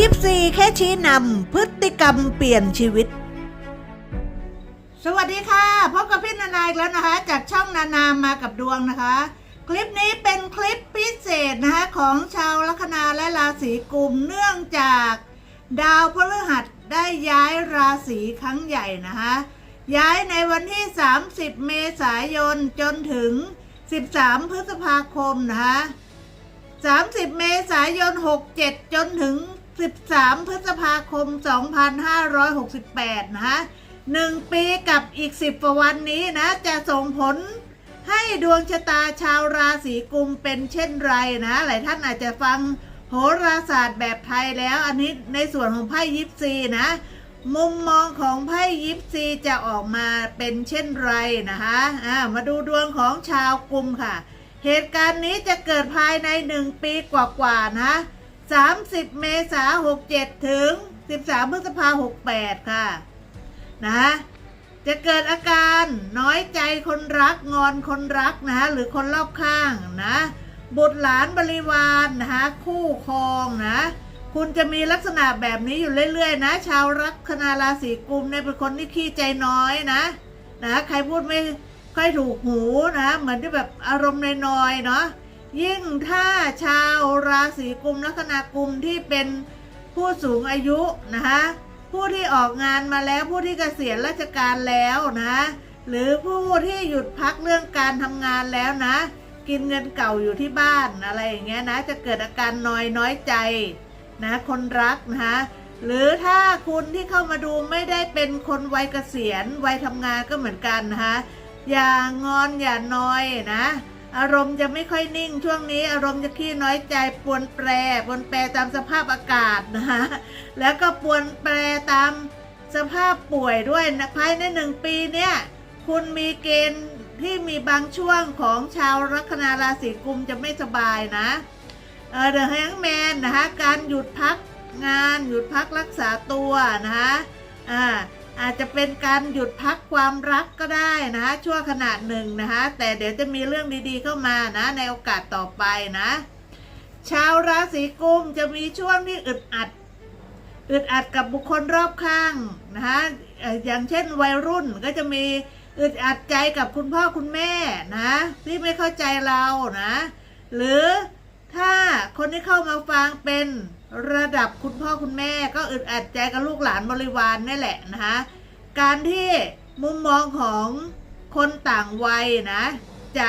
ยิปซีแค่ชี้นำพฤติกรรมเปลี่ยนชีวิต สวัสดีค่ะพบกับพี่นานาอีกแล้วนะคะ จากช่องนานามากับดวงนะคะ คลิปนี้เป็นคลิปพิเศษนะคะของชาวลัคนาและราศีกุมเนื่องจาก ดาวพฤหัสได้ย้ายราศีครั้งใหญ่นะคะย้ายในวันที่ 30 เมษายนจนถึง 13 พฤษภาคมนะคะ30 เมษายน 67 จนถึง 13 พฤษภาคม 2568 นะคะหนึ่งปีกับอีก 10กว่าวันนี้นะ จะส่งผลให้ดวงชะตาชาวราศีกุมเป็นเช่นไรนะ หลายท่านอาจจะฟังโหราศาสตร์แบบไทยแล้ว อันนี้ในส่วนของไพ่ยิปซีนะ มุมมองของไพ่ยิปซีจะออกมาเป็นเช่นไรนะคะมาดูดวงของชาวกุมค่ะ เหตุการณ์นี้จะเกิดภายในหนึ่งปีกว่าๆนะ 30 เมษายน67 ถึง 13 พฤษภาคม68 ค่ะ นะจะเกิดอาการน้อยใจคนรักงอนคนรักนะหรือคนรอบข้างนะ บุตรหลานบริวารนะคะคู่ครองนะ คุณจะมีลักษณะแบบนี้อยู่เรื่อยๆ นะ ชาวลัคนาราศีกุมเนี่ยเป็นคนที่ขี้ใจน้อยนะนะใครพูดไม่ค่อยถูกหูนะ เหมือนที่แบบอารมณ์น้อยๆเนาะ ยิ่งถ้าชาวราศีกุมลัคนากุมที่เป็นผู้สูงอายุนะคะผู้ที่ออกงานมาแล้วผู้ที่เกษียณราชการแล้วนะหรือผู้ที่หยุดพักเรื่องการทำงานแล้วนะ กินเงินเก่าอยู่ที่บ้านอะไรอย่างเงี้ยนะจะเกิดอาการนอยน้อยใจนะคนรักนะคะหรือถ้าคุณที่เข้ามาดูไม่ได้เป็นคนวัยเกษียณวัยทำงานก็เหมือนกันนะคะอย่างอนอย่านอยนะ อารมณ์จะไม่ค่อยนิ่งช่วงนี้อารมณ์จะขี้น้อยใจปวนแปรปวนแปรตามสภาพอากาศนะคะแล้วก็ปวนแปรตามสภาพป่วยด้วยนะภายในหนึ่งปีเนี่ยคุณมีเกณฑ์ที่มีบางช่วงของชาวลัคนาราศีกุมจะไม่สบายนะเออเดอะแฮงแมนนะคะการหยุดพักงานหยุดพักรักษาตัวนะคะอ่า อาจจะเป็นการหยุดพักความรักก็ได้นะคะชั่วขณะหนึ่งนะคะ แต่เดี๋ยวจะมีเรื่องดีๆเข้ามานะในโอกาสต่อไปนะ ชาวราศีกุมจะมีช่วงที่อึดอัดอึดอัดกับบุคคลรอบข้างนะคะอย่างเช่นวัยรุ่นก็จะมีอึดอัดใจกับคุณพ่อคุณแม่นะที่ไม่เข้าใจเรานะ หรือถ้าคนที่เข้ามาฟังเป็น ระดับคุณพ่อคุณแม่ก็อึดอัดใจกับลูกหลานบริวารนี่แหละนะคะการที่มุมมองของคนต่างวัยนะ จะ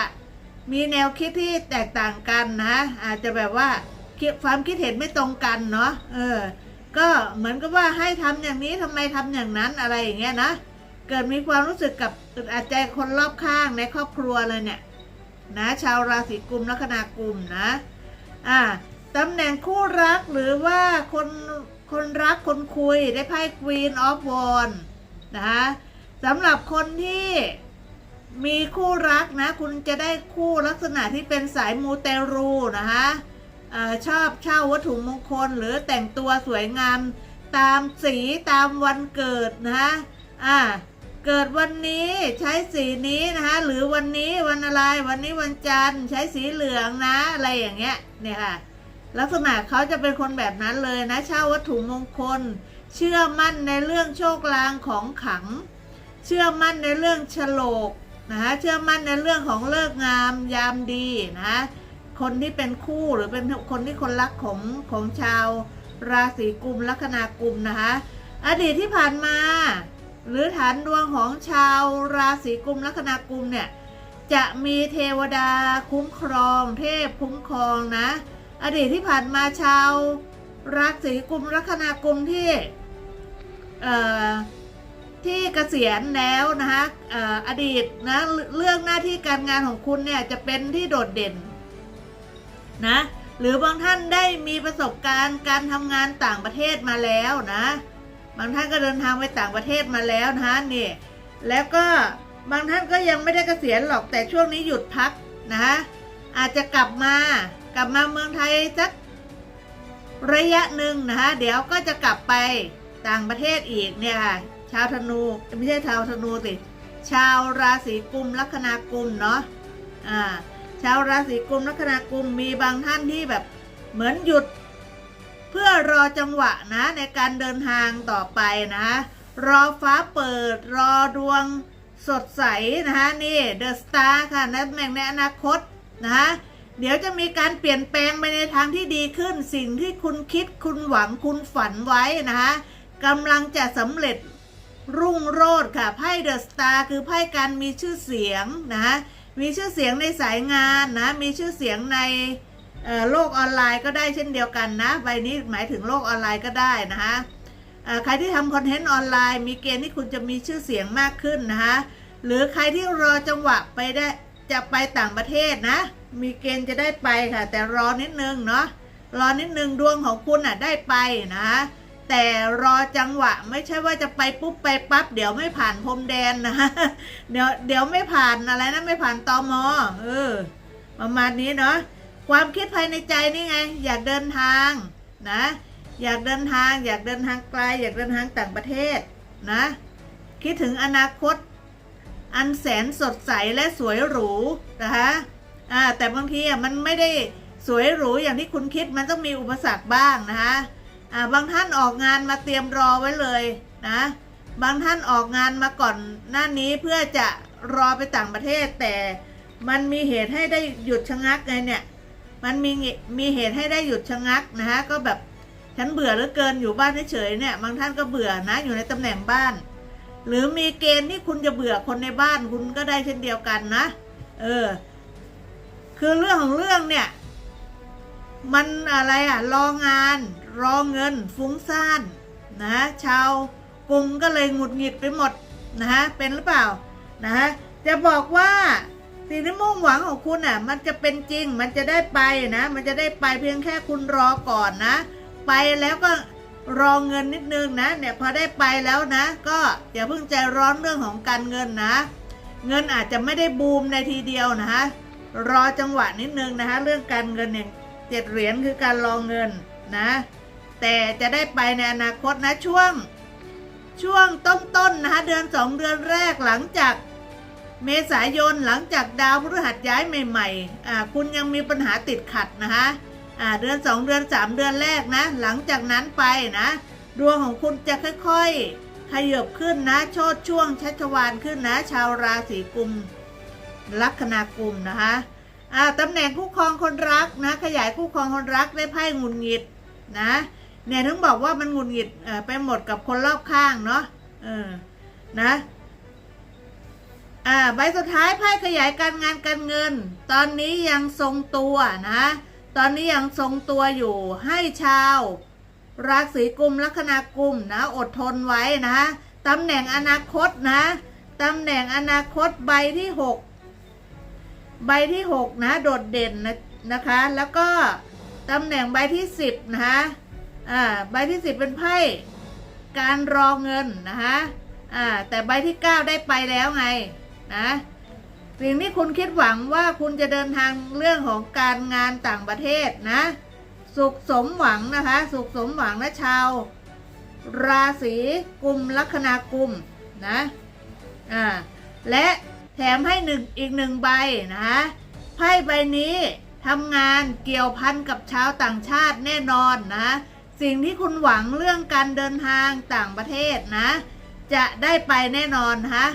มีแนวคิดที่แตกต่างกันนะ อาจจะแบบว่าความคิดเห็นไม่ตรงกันเนาะเออก็เหมือนกับว่าให้ทำอย่างนี้ทำไมทำอย่างนั้นอะไรอย่างเงี้ยนะเกิดมีความรู้สึกกับอึดอัดใจคนรอบข้างในครอบครัวเลยเนี่ยนะชาวราศีกุมลัคนากุมนะอ่า ตำแหน่งคู่รักหรือว่าคนคนรักคนคุยได้ไพ่ Queen of w a n นะคะสำหรับคนที่มีคู่รักนะ คุณจะได้คู่ลักษณะที่เป็นสายมูเตรูนะคะออชอบเช่าวัตถุมงคลหรือแต่งตัวสวยงาม ตามสีตามวันเกิดนะคะอ่าเกิดวันนี้ใช้สีนี้นะคะหรือวันนี้วันอะไรวันนี้วันจันทร์ใช้สีเหลืองนะ อะไรอย่างเงี้ยเนี่ยค่ะ ลักษณะเขาจะเป็นคนแบบนั้นเลยนะเช่าวัตถุมงคล เชื่อมั่นในเรื่องโชคลางของขัง เชื่อมั่นในเรื่องฉลกนะคะเชื่อมั่นในเรื่องของเลิกงามยามดีนะคนที่เป็นคู่หรือเป็นคนที่คนรักของของชาวราศีกุมลัคนากุมนะคะอดีตที่ผ่านมา หรือฐานดวงของชาวราศีกุมลัคนากุมเนี่ยจะมีเทวดาคุ้มครอง เทพคุ้มครองนะ อดีตที่ผ่านมาชาวราศีกุมลัคนากุมที่เอ่อที่เกษียณแล้วนะคะเอ่ออดีตนะเรื่องหน้าที่การงานของคุณเนี่ยจะเป็นที่โดดเด่นนะหรือบางท่านได้มีประสบการณ์การทำงานต่างประเทศมาแล้วนะ บางท่านก็เดินทางไปต่างประเทศมาแล้วนะคะนี่แล้วก็บางท่านก็ยังไม่ได้เกษียณหรอกแต่ช่วงนี้หยุดพักนะคะอาจจะกลับมา กลับมาเมืองไทยสักระยะหนึ่งนะคะเดี๋ยวก็จะกลับไปต่างประเทศอีกเนี่ยค่ะ ชาวธนูไม่ใช่ชาวธนูสิชาวราศีกุมลัคนากุมเนาะอ่าชาวราศีกุมลัคนากุมมีบางท่านที่แบบเหมือนหยุด เพื่อรอจังหวะนะในการเดินทางต่อไปนะรอฟ้าเปิดรอดวงสดใสนะคะนี่เดอะสตาร์ค่ะนักแม่งในอนาคตนะคะ เดี๋ยวจะมีการเปลี่ยนแปลงไปในทางที่ดีขึ้น สิ่งที่คุณคิดคุณหวังคุณฝันไว้นะคะกำลังจะสำเร็จรุ่งโรจน์ค่ะไพ่เดอะสตาร์คือไพ่การมีชื่อเสียงนะคะมีชื่อเสียงในสายงานนะมีชื่อเสียงในโลกออนไลน์ก็ได้เช่นเดียวกันนะใบนี้หมายถึงโลกออนไลน์ก็ได้นะคะใครที่ทำคอนเทนต์ออนไลน์ มีเกณฑ์ที่คุณจะมีชื่อเสียงมากขึ้นนะคะหรือใครที่รอจังหวะไปได้ จะไปต่างประเทศนะ มีเกณฑ์จะได้ไปค่ะ แต่รอนิดนึงเนาะรอนิดนึงดวงของคุณอะได้ไปนะแต่รอจังหวะไม่ใช่ว่าจะไปปุ๊บไปปั๊บเดี๋ยวไม่ผ่านพรมแดนนะเดี๋ยวเดี๋ยวไม่ผ่านอะไรนะไม่ผ่านตอมอเออประมาณนี้เนาะความคิดภายในใจนี่ไง อยากเดินทางนะ อยากเดินทาง อยากเดินทางไกล อยากเดินทางต่างประเทศนะ คิดถึงอนาคต อันแสนสดใสและสวยหรูนะคะอ่าแต่บางทีอะมันไม่ได้สวยหรูอย่างที่คุณคิดมันต้องมีอุปสรรคบ้างนะคะอ่าบางท่านออกงานมาเตรียมรอไว้เลยนะบางท่านออกงานมาก่อนหน้านี้เพื่อจะรอไปต่างประเทศ แต่มันมีเหตุให้ได้หยุดชะงักไงเนี่ยมันมีมีเหตุให้ได้หยุดชะงักนะฮะก็แบบฉันเบื่อเหลือเกินอยู่บ้านเฉยๆเนี่ยบางท่านก็เบื่อนะอยู่ในตำแหน่งบ้าน หรือมีเกณฑ์ที่คุณจะเบื่อคนในบ้านคุณก็ได้เช่นเดียวกันนะ เออ คือเรื่องของเรื่องเนี่ย มันอะไรอะรองาน รอเงิน ฟุ้งซ่านนะ ชาวกรุงก็เลยหงุดหงิดไปหมดนะฮะ เป็นหรือเปล่านะฮะ จะบอกว่าสิ่งที่มุ่งหวังของคุณอะ มันจะเป็นจริง มันจะได้ไปนะ มันจะได้ไปเพียงแค่คุณรอก่อนนะ ไปแล้วก็ รอเงินนิดนึงนะเนี่ยพอได้ไปแล้วนะ ก็อย่าเพิ่งใจร้อนเรื่องของการเงินนะ เงินอาจจะไม่ได้บูมในทีเดียวนะคะรอจังหวะนิดนึงนะคะเรื่องการเงินเนี่ยเจ็ดเหรียญคือการรอเงินนะ แต่จะได้ไปในอนาคตนะช่วง ช่วงต้นๆนะคะเดือนสองเดือนแรกหลังจากเมษายนหลังจากดาวพฤหัสย้ายใหม่ๆอ่าคุณยังมีปัญหาติดขัดนะคะ อ่าเดือนสองเดือนสามเดือนแรกนะ หลังจากนั้นไปนะดวงของคุณจะค่อยๆ ขยับขึ้นนะ โชดช่วงชัชวานขึ้นนะ ชาวราศีกุมลัคนากุมนะคะอ่าตำแหน่งคู่ครองคนรักนะ ขยายคู่ครองคนรักได้ไพ่หงุดหงิดนะเนี่ยถึงบอกว่ามันหงุดหงิดไปหมดกับคนรอบข้างเนาะเออนะอ่าใบสุดท้ายไพ่ขยายการงานการเงิน ตอนนี้ยังทรงตัวนะ ตอนนี้ยังทรงตัวอยู่ให้ชาว ราศีกุมลัคนากุมนะอดทนไว้นะตำแหน่งอนาคตนะตำแหน่งอนาคตใบที่หกใบที่หกนะ โดดเด่นนะนะคะ แล้วก็ตำแหน่งใบที่สิบนะคะอ่าใบที่สิบเป็นไพ่การรอเงินนะคะอ่าแต่ใบที่เก้าได้ไปแล้วไงนะ สิ่งที่คุณคิดหวังว่าคุณจะเดินทางเรื่องของการงานต่างประเทศนะ สุขสมหวังนะคะ สุขสมหวังนะชาว ราศีกุมลัคนากุมนะอ่าและแถมให้หนึ่งอีกหนึ่งใบนะคะไพ่ใบนี้ทำงานเกี่ยวพันกับชาวต่างชาติแน่นอนนะสิ่งที่คุณหวังเรื่องการเดินทางต่างประเทศนะ จะได้ไปแน่นอนนะคะ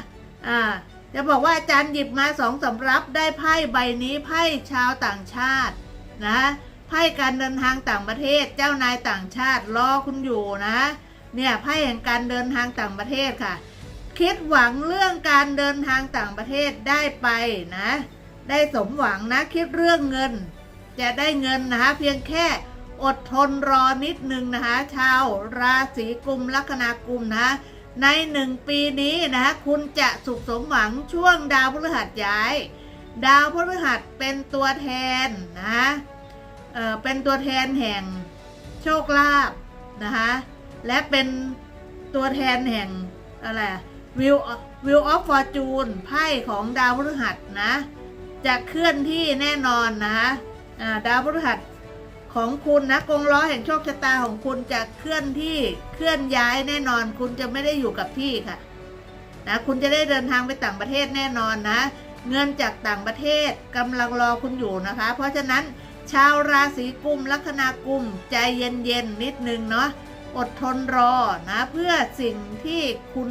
อ่า จะบอกว่าอาจารย์หยิบมาสองสำรับได้ไพ่ใบนี้ไพ่ชาวต่างชาตินะไพ่การเดินทางต่างประเทศเจ้านายต่างชาติรอคุณอยู่นะเนี่ยไพ่แห่งการเดินทางต่างประเทศค่ะ คิดหวังเรื่องการเดินทางต่างประเทศได้ไปนะ ได้สมหวังนะคิดเรื่องเงิน จะได้เงินนะคะเพียงแค่อดทนรอนิดนึงนะคะชาวราศีกุมลัคนากุมนะ ในหนึ่งปีนี้นะคุณจะสุขสมหวังช่วงดาวพฤหัสย้าย ดาวพฤหัสเป็นตัวแทนนะเออเป็นตัวแทนแห่งโชคลาภนะคะและเป็นตัวแทนแห่งอะไรวิววิวออฟฟอร์จูนไพ่ของดาวพฤหัสนะ จะเคลื่อนที่แน่นอนนะคะดาวพฤหัส ของคุณนะกงล้อแห่งโชคชะตาของคุณจะเคลื่อนที่เคลื่อนย้ายแน่นอน คุณจะไม่ได้อยู่กับที่ค่ะนะคุณจะได้เดินทางไปต่างประเทศแน่นอนนะ เงินจากต่างประเทศกำลังรอคุณอยู่นะคะ เพราะฉะนั้นชาวราศีกุมลัคนากุมใจเย็นๆนิดนึงเนาะอดทนรอนะ เพื่อสิ่งที่คุณ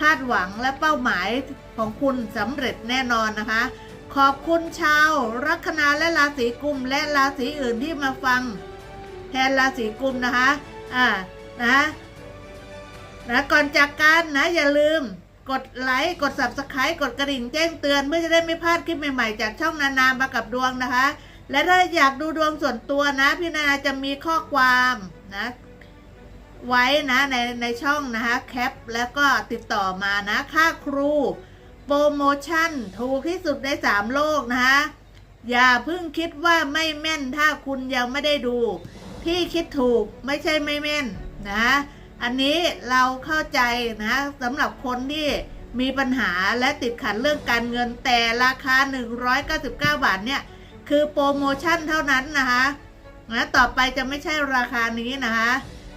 คาดหวังและเป้าหมายของคุณสำเร็จแน่นอนนะคะ ขอบคุณชาวลัคนาและราศีกุมและราศีอื่นที่มาฟัง แทนราศีกุมนะคะ อ่า นะนะก่อนจากกันนะอย่าลืมกดไลค์กด subscribe กดกระดิ่งแจ้งเตือนเพื่อจะได้ไม่พลาดคลิปใหม่ๆ จากช่องนานามากับดวงนะคะ และถ้าอยากดูดวงส่วนตัวนะ พี่นานาจะมีข้อความนะ ไว้นะในในช่องนะคะแคปแล้วก็ติดต่อมานะค่าครู โปรโมชั่นถูกที่สุดในสามโลกนะคะอย่าเพิ่งคิดว่าไม่แม่นถ้าคุณยังไม่ได้ดู พี่คิดถูกไม่ใช่ไม่แม่นนะอันนี้เราเข้าใจนะสำหรับคนที่มีปัญหาและติดขัดเรื่องการเงินแต่ราคา 199 บาทเนี่ย คือโปรโมชั่นเท่านั้นนะคะนะต่อไปจะไม่ใช่ราคานี้นะคะ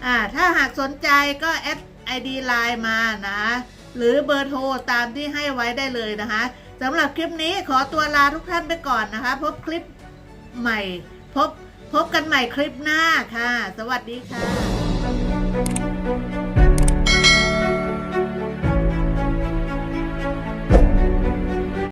อ่าถ้าหากสนใจก็แอด ID Line มานะ หรือเบอร์โทรตามที่ให้ไว้ได้เลยนะคะสำหรับคลิปนี้ขอตัวลาทุกท่านไปก่อนนะคะ พบคลิปใหม่ พบพบกันใหม่คลิปหน้าค่ะ สวัสดีค่ะ